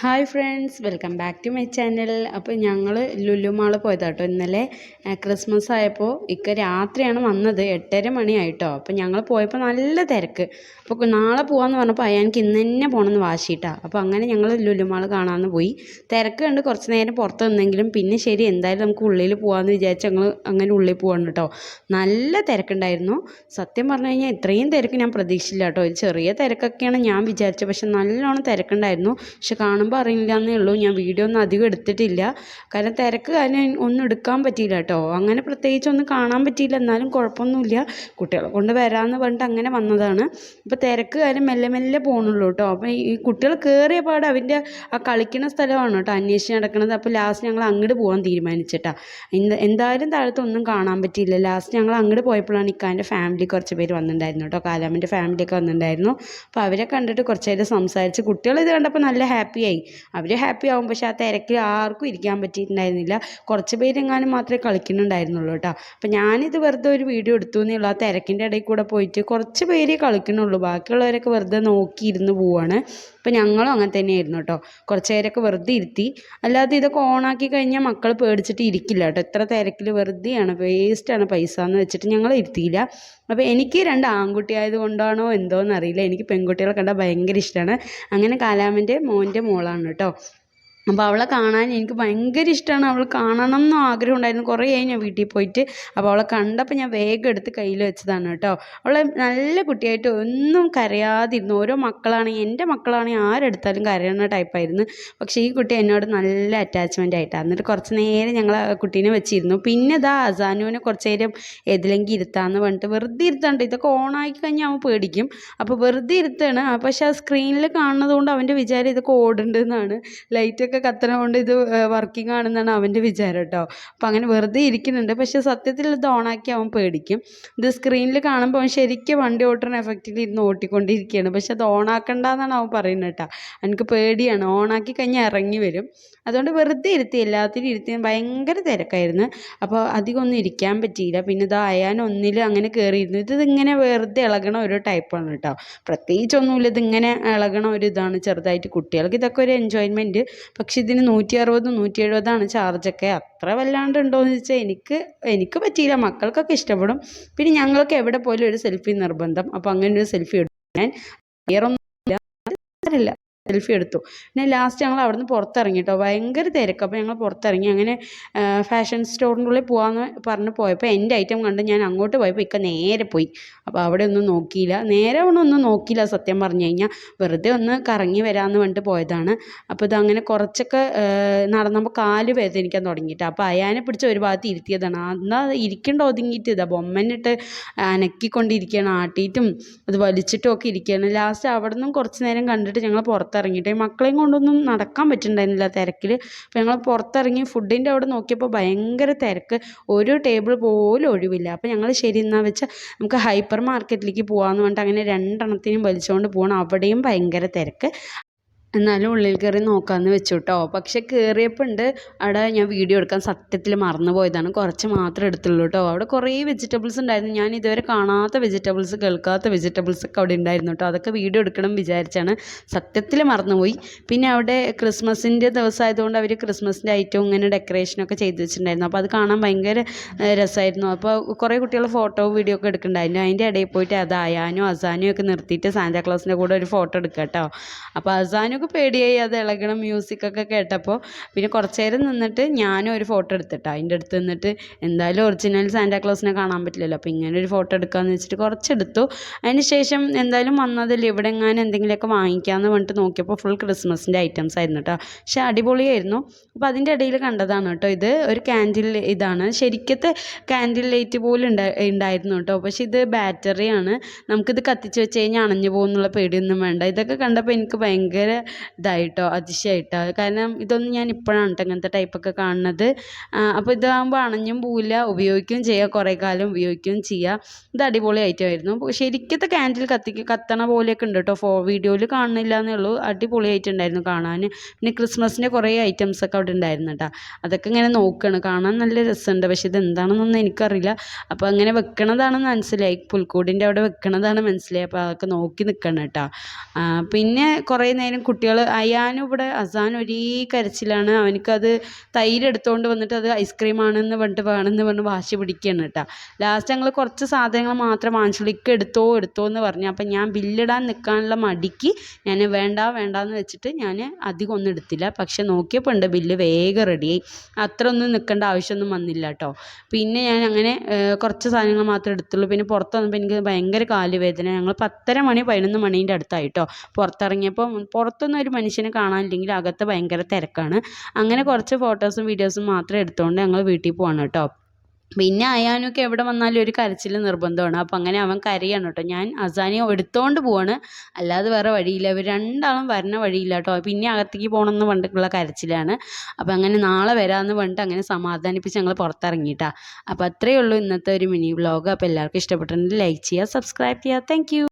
Hi friends welcome back to my channel. അപ്പോൾ ഞങ്ങൾ Lulu mall പോയതാട്ടോ ഇന്നലെ. ക്രിസ്മസ് ആയപ്പോൾ ഇക്ക രാത്രിയാണ് വന്നത് എട്ടര മണിയായിട്ടോ. അപ്പോൾ ഞങ്ങൾ പോയപ്പോൾ നല്ല തിരക്ക്. അപ്പോൾ നാളെ പോകാമെന്ന് പറഞ്ഞപ്പോൾ അയാൾക്ക് ഇന്ന് തന്നെ പോകണമെന്ന് വാശിയിട്ടാണ് അപ്പോൾ അങ്ങനെ ഞങ്ങൾ ലുലു മാൾ കാണാമെന്ന് പോയി. തിരക്ക് കണ്ട് കുറച്ച് നേരം പുറത്ത് നിന്നെങ്കിലും പിന്നെ ശരി എന്തായാലും നമുക്ക് ഉള്ളിൽ പോകാമെന്ന് വിചാരിച്ച് ഞങ്ങൾ അങ്ങനെ ഉള്ളിൽ പോകണം കേട്ടോ. നല്ല തിരക്കുണ്ടായിരുന്നു. സത്യം പറഞ്ഞു കഴിഞ്ഞാൽ ഇത്രയും തിരക്ക് ഞാൻ പ്രതീക്ഷിച്ചില്ല കേട്ടോ. ചെറിയ തിരക്കൊക്കെയാണ് ഞാൻ വിചാരിച്ചത്. പക്ഷെ നല്ലോണം തിരക്കുണ്ടായിരുന്നു. പക്ഷെ കാണുമ്പോൾ അറിയില്ല എന്നേ ഉള്ളൂ. ഞാൻ വീഡിയോ ഒന്നും അധികം എടുത്തിട്ടില്ല. കാരണം തിരക്ക് കാരണം ഒന്നും എടുക്കാൻ പറ്റിയില്ല കേട്ടോ. അങ്ങനെ പ്രത്യേകിച്ച് ഒന്നും കാണാൻ പറ്റിയില്ല. എന്നാലും കുഴപ്പമൊന്നുമില്ല. കുട്ടികളെ കൊണ്ട് വരാമെന്ന് പറഞ്ഞിട്ട് അങ്ങനെ വന്നതാണ്. ഇപ്പോൾ തിരക്ക് കാര്യം മെല്ലെ മെല്ലെ പോകണുള്ളൂ കേട്ടോ. അപ്പോൾ ഈ കുട്ടികൾ കയറിയ പാട് അവന്റെ ആ കളിക്കുന്ന സ്ഥലമാണ് കേട്ടോ. അന്വേഷിച്ച് നടക്കുന്നത് അപ്പോൾ ലാസ്റ്റ് ഞങ്ങൾ അങ്ങോട്ട് പോകാൻ തീരുമാനിച്ചിട്ടാ. എന്ത് എന്തായാലും താഴത്ത് ഒന്നും കാണാൻ പറ്റിയില്ല. ലാസ്റ്റ് ഞങ്ങൾ അങ്ങോട്ട് പോയപ്പോഴാണ് ഇക്കാന്റെ ഫാമിലി കുറച്ച് പേര് വന്നിട്ടുണ്ടായിരുന്നു കേട്ടോ. കാലാമന്റെ ഫാമിലിയൊക്കെ വന്നിട്ടുണ്ടായിരുന്നു. അപ്പോൾ അവരെ കണ്ടിട്ട് കുറച്ച് നേരം സംസാരിച്ച് കുട്ടികൾ ഇത് കണ്ടപ്പോൾ നല്ല ഹാപ്പിയായി അവർ ഹാപ്പി ആവും. പക്ഷേ ആ തിരക്കിൽ ആർക്കും ഇരിക്കാൻ പറ്റിയിട്ടുണ്ടായിരുന്നില്ല. കുറച്ച് പേരെങ്ങാനും മാത്രമേ കളിക്കുന്നുണ്ടായിരുന്നുള്ളൂ കേട്ടോ. അപ്പം ഞാനിത് വെറുതെ ഒരു വീഡിയോ എടുത്തു എന്നുള്ള ആ തിരക്കിന്റെ ഇടയിൽ കൂടെ പോയിട്ട് കുറച്ച് പേരേ കളിക്കുന്നുള്ളൂ. ബാക്കിയുള്ളവരൊക്കെ വെറുതെ നോക്കിയിരുന്ന് പോവാണ്. അപ്പോൾ ഞങ്ങളും അങ്ങനെ തന്നെയായിരുന്നു കേട്ടോ കുറച്ച് നേരമൊക്കെ വെറുതെ ഇരുത്തി. അല്ലാതെ ഇതൊക്കെ ഓണാക്കി കഴിഞ്ഞാൽ മക്കൾ പേടിച്ചിട്ട് ഇരിക്കില്ല കേട്ടോ എത്ര തിരക്കിൽ വെറുതെയാണ് വേസ്റ്റാണ് പൈസ എന്ന് വെച്ചിട്ട് ഞങ്ങൾ ഇരുത്തിയില്ല. അപ്പോൾ എനിക്ക് രണ്ട് ആൺകുട്ടി ആയതുകൊണ്ടാണോ എന്തോന്ന് അറിയില്ല എനിക്ക് പെൺകുട്ടികളെ കണ്ടാൽ ഭയങ്കര ഇഷ്ടമാണ് അങ്ങനെ കാലാമിന്റെ മോന്റെ മോളാണ് കേട്ടോ അപ്പോൾ അവളെ കാണാൻ എനിക്ക് ഭയങ്കര ഇഷ്ടമാണ് അവൾ കാണണം ആഗ്രഹം ഉണ്ടായിരുന്നു. കുറേ ആയി ഞാൻ വീട്ടിൽ പോയിട്ട്. അപ്പോൾ അവളെ കണ്ടപ്പോൾ ഞാൻ വേഗം എടുത്ത് കയ്യിൽ വെച്ചതാണ് കേട്ടോ. അവളെ നല്ല കുട്ടിയായിട്ട് ഒന്നും കരയാതിരുന്നു. ഓരോ മക്കളാണെങ്കിൽ എന്റെ മക്കളാണെങ്കിൽ ആരെടുത്താലും കരയുന്ന ടൈപ്പായിരുന്നു പക്ഷേ ഈ കുട്ടി എന്നോട് നല്ല അറ്റാച്ച്മെന്റ് ആയിട്ടാണ് എന്നിട്ട് കുറച്ച് നേരം ഞങ്ങൾ കുട്ടീനെ വെച്ചിരുന്നു. പിന്നെ ഇതാ അസാനുവിനെ കുറച്ച് നേരം എതിലെങ്കിൽ ഇരുത്താന്ന് പറഞ്ഞിട്ട് വെറുതെ ഇരുത്താണ്ട്. ഇതൊക്കെ ഓണാക്കി കഴിഞ്ഞാൽ അവൻ പേടിക്കും. അപ്പോൾ വെറുതെ ഇരുത്താണ്. പക്ഷേ ആ സ്ക്രീനിൽ കാണുന്നത് കൊണ്ട് അവന്റെ വിചാരം ഇതൊക്കെ ഓടുന്നുണ്ടെന്നാണ് ലൈറ്റൊക്കെ കത്തണ കൊണ്ട് ഇത് വർക്കിംഗ് ആണെന്നാണ് അവന്റെ വിചാരം കേട്ടോ അപ്പോൾ അങ്ങനെ വെറുതെ ഇരിക്കുന്നുണ്ട്. പക്ഷേ സത്യത്തിൽ ഇത് ഓണാക്കി അവൻ പേടിക്കും. ഇത് സ്ക്രീനിൽ കാണുമ്പോൾ അവൻ ശരിക്കും വണ്ടി ഓട്ടണ എഫക്റ്റിൽ ഇരുന്ന് ഓട്ടിക്കൊണ്ടിരിക്കുകയാണ് പക്ഷെ അത് ഓണാക്കണ്ടെന്നാണ് അവൻ പറയുന്നത് കേട്ടോ എനിക്ക് പേടിയാണ്. ഓണാക്കി കഴിഞ്ഞാൽ ഇറങ്ങി വരും. അതുകൊണ്ട് വെറുതെ ഇരുത്തി എല്ലാത്തിനും ഇരുത്തി. ഭയങ്കര തിരക്കായിരുന്നു. അപ്പോൾ അധികം ഒന്നും ഇരിക്കാൻ പറ്റിയില്ല. പിന്നെ ഇത് അയാൻ ഒന്നിൽ അങ്ങനെ കയറിയിരുന്നു ഇത് ഇങ്ങനെ വെറുതെ ഇളകണ ഒരു ടൈപ്പാണ് കേട്ടോ പ്രത്യേകിച്ചൊന്നുമില്ല. ഇതിങ്ങനെ ഇളകണ ഒരു ഇതാണ് ചെറുതായിട്ട് കുട്ടികൾക്ക്. ഇതൊക്കെ ഒരു എൻജോയ്മെന്റ് പക്ഷെ ഇതിന് നൂറ്റി അറുപത് നൂറ്റി എഴുപതാണ് ചാർജൊക്കെ. അത്ര വല്ലാണ്ട് ഉണ്ടോയെന്ന് ചോദിച്ചാൽ എനിക്ക് എനിക്ക് പറ്റിയില്ല. മക്കൾക്കൊക്കെ ഇഷ്ടപ്പെടും. പിന്നെ ഞങ്ങൾക്ക് എവിടെ പോലും ഒരു സെൽഫി നിർബന്ധം. അപ്പോൾ അങ്ങനെ ഒരു സെൽഫി എടുക്കാൻ. ഞാൻ വേറൊന്നും ഇല്ല. സെൽഫി എടുത്തു. പിന്നെ ലാസ്റ്റ് ഞങ്ങൾ അവിടുന്ന് പുറത്തിറങ്ങി കേട്ടോ ഭയങ്കര തിരക്ക്. അപ്പോൾ ഞങ്ങൾ പുറത്തിറങ്ങി. അങ്ങനെ ഫാഷൻ സ്റ്റോറിന്റെ ഉള്ളിൽ പോകാമെന്ന് പറഞ്ഞ് പോയപ്പോൾ എന്റെ ഐറ്റം കണ്ട് ഞാൻ അങ്ങോട്ട് പോയപ്പോൾ ഇക്ക നേരെ പോയി. അപ്പോൾ അവിടെ ഒന്നും നോക്കിയില്ല. നേരെ ഒന്നും ഒന്നും നോക്കിയില്ല സത്യം പറഞ്ഞു കഴിഞ്ഞാൽ വെറുതെ ഒന്ന് കറങ്ങി വരാമെന്ന് പറഞ്ഞിട്ട് പോയതാണ്. അപ്പോൾ ഇതങ്ങനെ കുറച്ചൊക്കെ നടന്നപ്പോൾ കാൽ വേദനിക്കാൻ തുടങ്ങിയിട്ട്. അപ്പോൾ അയാനെ പിടിച്ച് ഒരു ഭാഗത്ത് ഇരുത്തിയതാണ്. എന്നാൽ ഇരിക്കേണ്ട ഒതുങ്ങിയിട്ട് ഇതാ. ബൊമ്മനിട്ട് അനക്കിക്കൊണ്ടിരിക്കുകയാണ്. ആട്ടിയിട്ടും അത് വലിച്ചിട്ടും ഒക്കെ ഇരിക്കുകയാണ്. ലാസ്റ്റ് അവിടെ നിന്നും കുറച്ച് നേരം കണ്ടിട്ട് ഞങ്ങൾ പുറത്തിറങ്ങിയിട്ട് മക്കളെയും കൊണ്ടൊന്നും നടക്കാൻ പറ്റുന്നുണ്ടായിരുന്നില്ല തിരക്കിൽ അപ്പോൾ ഞങ്ങൾ പുറത്തിറങ്ങി ഫുഡിന്റെ അവിടെ നോക്കിയപ്പോൾ ഭയങ്കര തിരക്ക്. ഒരു ടേബിൾ പോലും ഒഴിവില്ല. അപ്പോൾ ഞങ്ങൾ ശരി എന്നാൽ വെച്ചാൽ നമുക്ക് ഹൈപ്പർ മാർക്കറ്റിലേക്ക് പോകാമെന്ന് പറഞ്ഞിട്ട് അങ്ങനെ രണ്ടെണ്ണത്തിനും വലിച്ചുകൊണ്ട് പോകണം അവിടെയും ഭയങ്കര തിരക്ക്. എന്നാലും ഉള്ളിൽ കയറി നോക്കാമെന്ന് വെച്ചു കേട്ടോ പക്ഷെ കയറിയപ്പോൾ ഉണ്ട് അവിടെ ഞാൻ വീഡിയോ എടുക്കാൻ സത്യത്തിൽ മറന്നു പോയതാണ്. കുറച്ച് മാത്രമേ എടുത്തുള്ളൂ കേട്ടോ അവിടെ കുറേ വെജിറ്റബിൾസ് ഉണ്ടായിരുന്നു. ഞാൻ ഇതുവരെ കാണാത്ത വെജിറ്റബിൾസ് കേൾക്കാത്ത വെജിറ്റബിൾസ് ഒക്കെ അവിടെ ഉണ്ടായിരുന്നു കേട്ടോ അതൊക്കെ വീഡിയോ എടുക്കണം വിചാരിച്ചാണ് സത്യത്തിൽ മറന്നുപോയി പിന്നെ അവിടെ ക്രിസ്മസിന്റെ ദിവസമായതുകൊണ്ട് അവർ ക്രിസ്മസിന്റെ ഐറ്റവും ഇങ്ങനെ ഡെക്കറേഷനൊക്കെ ചെയ്ത് വെച്ചിട്ടുണ്ടായിരുന്നു. അപ്പോൾ അത് കാണാൻ ഭയങ്കര രസമായിരുന്നു. അപ്പോൾ കുറേ കുട്ടികൾ ഫോട്ടോ വീഡിയോ ഒക്കെ എടുക്കുന്നുണ്ടായിരുന്നു. അതിന്റെ ഇടയിൽ പോയിട്ട് അത് അയാനും അസാനും ഒക്കെ നിർത്തിയിട്ട് സാന്താക്ലാസിന്റെ കൂടെ ഒരു ഫോട്ടോ എടുക്കാം കേട്ടോ അപ്പോൾ അസാനൊക്കെ പേടിയായി അത് ഇളകണം മ്യൂസിക്കൊക്കെ കേട്ടപ്പോൾ പിന്നെ കുറച്ച് നേരം നിന്നിട്ട് ഞാനും ഒരു ഫോട്ടോ എടുത്തിട്ട്. അതിന്റെ അടുത്ത് നിന്നിട്ട് എന്തായാലും ഒറിജിനൽ സാന്റാക്ലോസിനെ കാണാൻ പറ്റില്ലല്ലോ. അപ്പോൾ ഇങ്ങനെ ഒരു ഫോട്ടോ എടുക്കാമെന്ന് വെച്ചിട്ട് കുറച്ചെടുത്തു. അതിന് ശേഷം എന്തായാലും വന്നതല്ലേ ഇവിടെ എങ്ങാനും എന്തെങ്കിലുമൊക്കെ വാങ്ങിക്കാമെന്ന് പറഞ്ഞിട്ട് നോക്കിയപ്പോൾ ഫുൾ ക്രിസ്മസിന്റെ ഐറ്റംസ് ആയിരുന്നു കേട്ടോ പക്ഷേ അടിപൊളിയായിരുന്നു. അപ്പോൾ അതിന്റെ ഇടയിൽ കണ്ടതാണ് കേട്ടോ ഇത്. ഒരു ക്യാൻഡിൽ ഇതാണ്. ശരിക്കത്തെ ക്യാൻഡിൽ ലൈറ്റ് പോലെ ഉണ്ടാ ഉണ്ടായിരുന്നു കേട്ടോ പക്ഷേ ഇത് ബാറ്ററിയാണ് നമുക്കിത് കത്തിച്ച് വെച്ച് കഴിഞ്ഞാൽ അണഞ്ഞു പോകുന്നുള്ള പേടിയൊന്നും വേണ്ട. ഇതൊക്കെ കണ്ടപ്പോൾ എനിക്ക് ഭയങ്കര ഇതായിട്ടോ അതിശയമായിട്ടോ കാരണം ഇതൊന്നും ഞാൻ ഇപ്പോഴാണ് കേട്ടോ ഇങ്ങനത്തെ ടൈപ്പൊക്കെ കാണുന്നത്. അപ്പോൾ ഇതാകുമ്പോൾ അണഞ്ഞും പോവില്ല. ഉപയോഗിക്കുകയും ചെയ്യാം. കുറേ കാലം ഉപയോഗിക്കുകയും ചെയ്യാം. ഇത് അടിപൊളി ഐറ്റമായിരുന്നു ശരിക്കത്തെ ക്യാൻഡിൽ കത്തിക്ക് കത്തണ പോലെയൊക്കെ ഉണ്ട് കേട്ടോ ഫോ വീഡിയോയിൽ കാണുന്നില്ല എന്നേ ഉള്ളൂ. അടിപൊളി ആയിട്ടുണ്ടായിരുന്നു കാണാൻ. പിന്നെ ക്രിസ്മസിന്റെ കുറേ ഐറ്റംസ് ഒക്കെ അവിടെ ഉണ്ടായിരുന്നു കേട്ടോ അതൊക്കെ ഇങ്ങനെ നോക്കുകയാണ് കാണാൻ നല്ല രസമുണ്ട്. പക്ഷേ ഇത് എന്താണെന്നൊന്നും എനിക്കറിയില്ല. അപ്പോൾ അങ്ങനെ വെക്കണതാണെന്ന് മനസ്സിലായി. പുൽക്കൂടിന്റെ അവിടെ വെക്കണതാണ് മനസ്സിലായി. അപ്പോൾ അതൊക്കെ നോക്കി നിൽക്കണം കേട്ടോ പിന്നെ കുറേ നേരം കുട്ടികൾ അയാനും ഇവിടെ അസാൻ ഒരേ കരച്ചിലാണ്. അവനക്കത് തൈര് എടുത്തുകൊണ്ട് വന്നിട്ട് അത് ഐസ്ക്രീം ആണെന്ന് പറഞ്ഞിട്ട് വേണമെന്ന് പറഞ്ഞ് വാശി പിടിക്കുകയാണ് കേട്ടോ ലാസ്റ്റ് ഞങ്ങൾ കുറച്ച് സാധനങ്ങൾ മാത്രം വാങ്ങിച്ചുള്ളൂ. ഇക്ക എടുത്തോ എടുത്തോ എന്ന് പറഞ്ഞു. അപ്പം ഞാൻ ബില്ലിടാൻ നിൽക്കാനുള്ള മടിക്ക് ഞാൻ വേണ്ട വേണ്ട എന്ന് വെച്ചിട്ട് ഞാൻ അധികം ഒന്നും എടുത്തില്ല. പക്ഷെ നോക്കിയപ്പോൾ ഉണ്ട് ബില്ല് വേഗം റെഡിയായി അത്ര ഒന്നും നിൽക്കേണ്ട ആവശ്യമൊന്നും വന്നില്ല കേട്ടോ പിന്നെ ഞാൻ അങ്ങനെ കുറച്ച് സാധനങ്ങൾ മാത്രമേ എടുത്തുള്ളൂ. പിന്നെ പുറത്ത് വന്നപ്പോൾ എനിക്ക് ഭയങ്കര കാലുവേദന ഞങ്ങൾ പത്തര മണി പതിനൊന്ന് മണീന്റെ അടുത്തായിട്ടോ പുറത്തിറങ്ങിയപ്പോൾ പുറത്തൊന്നും ഒരു മനുഷ്യനെ കാണാനില്ലെങ്കിൽ അകത്ത് ഭയങ്കര തിരക്കാണ്. അങ്ങനെ കുറച്ച് ഫോട്ടോസും വീഡിയോസും മാത്രം എടുത്തുകൊണ്ട് ഞങ്ങൾ വീട്ടിൽ പോവാണ് കേട്ടോ. പിന്നെ അയാനൊക്കെ എവിടെ വന്നാലും ഒരു കരച്ചിൽ നിർബന്ധമാണ്. അപ്പം അങ്ങനെ അവൻ കരയാണ് കേട്ടോ. ഞാൻ അസാനെ എടുത്തുകൊണ്ട് പോവാണ്. അല്ലാതെ വേറെ വഴിയില്ല. ഇവർ രണ്ടാളും വരണ വഴിയില്ല കേട്ടോ. പിന്നെ അകത്തേക്ക് പോകണമെന്ന് പണ്ടുള്ള കരച്ചിലാണ്. അപ്പം അങ്ങനെ നാളെ വരാമെന്ന് പറഞ്ഞിട്ട് അങ്ങനെ സമാധാനിപ്പിച്ച് ഞങ്ങൾ പുറത്തിറങ്ങിയിട്ടാണ് അപ്പോൾ അത്രയേ ഉള്ളൂ ഇന്നത്തെ ഒരു മിനി വ്ളോഗ് അപ്പോൾ എല്ലാവർക്കും ഇഷ്ടപ്പെട്ടിട്ടുണ്ടെങ്കിൽ ലൈക്ക് ചെയ്യുക സബ്സ്ക്രൈബ് ചെയ്യുക. താങ്ക്